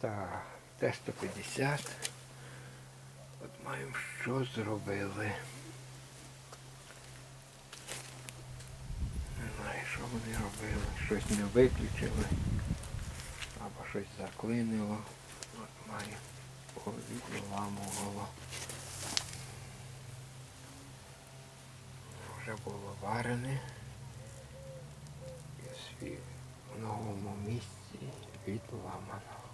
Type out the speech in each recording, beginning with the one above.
Так, Т-150. От маємо що зробили. Не знаю, що вони робили. Щось не виключили. Або щось заклинило. От має відламувало. Вже було варене. І в новому місці відламано.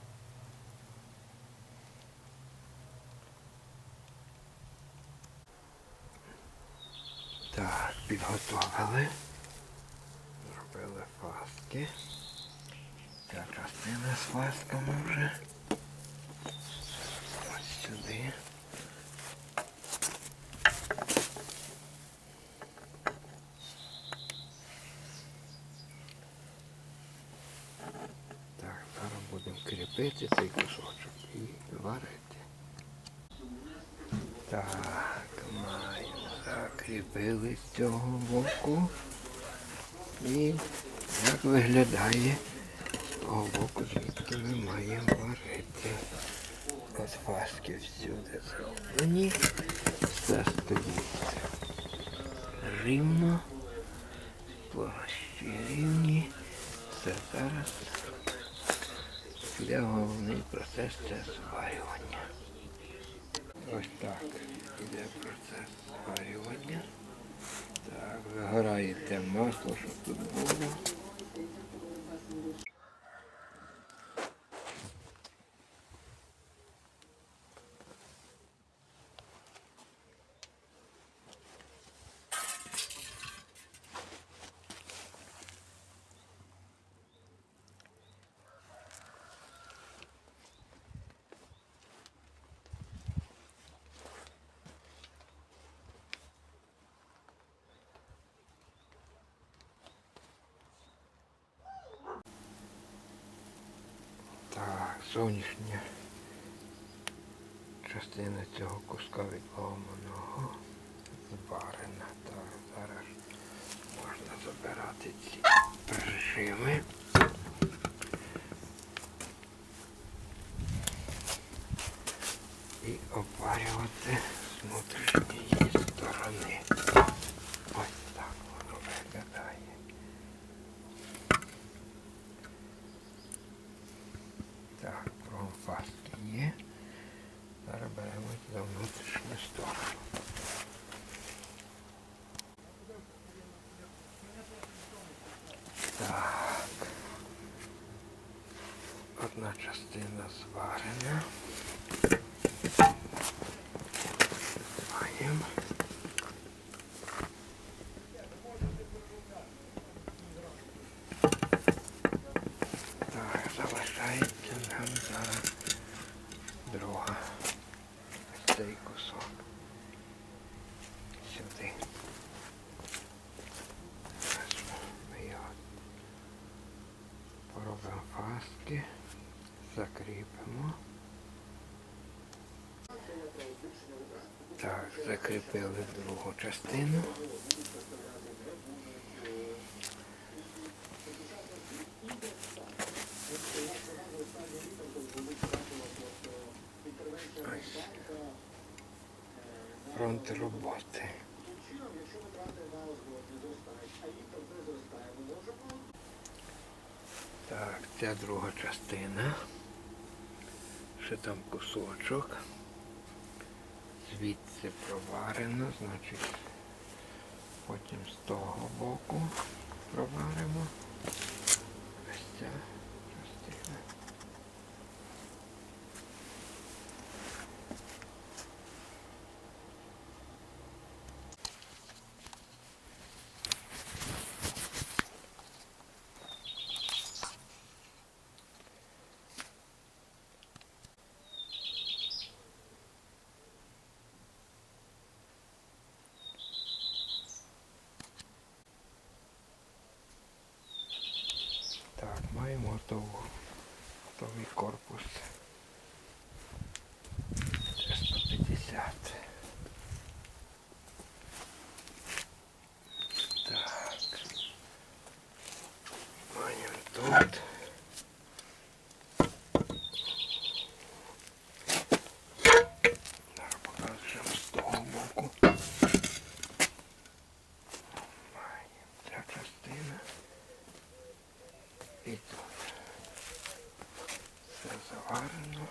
Так, підготовили. Зробили фаски. Ця частина з фасками вже. Ось сюди. Так, зараз будемо кріпити цей кусочок і варити. Так. Закріпили з цього боку. І як виглядає того боку, звідки ми маємо варити. От фаски всюди зроблені. Все стоїть рівно. Площі рівні. Все зараз. Йде головний процес це зварювання. Ось так іде процес зварювання. Так, вигорає те масло, що тут було. Так, зовнішня частина цього куска відломаного зварена. Так, зараз можна забирати ці прижими. Беремо за внутрішню сторону. Так. Одна частина зварена. Маємо. Цей кусок. Сюди. Ми його фаски, закріпимо. Так, закріпили другу частину. Фронт роботи. Так, ця друга частина. Ще там кусочок. Звідси проварено, значить потім з того боку проваримо. Ось ця частина. Так, маємо готову, готовий корпус. гарно.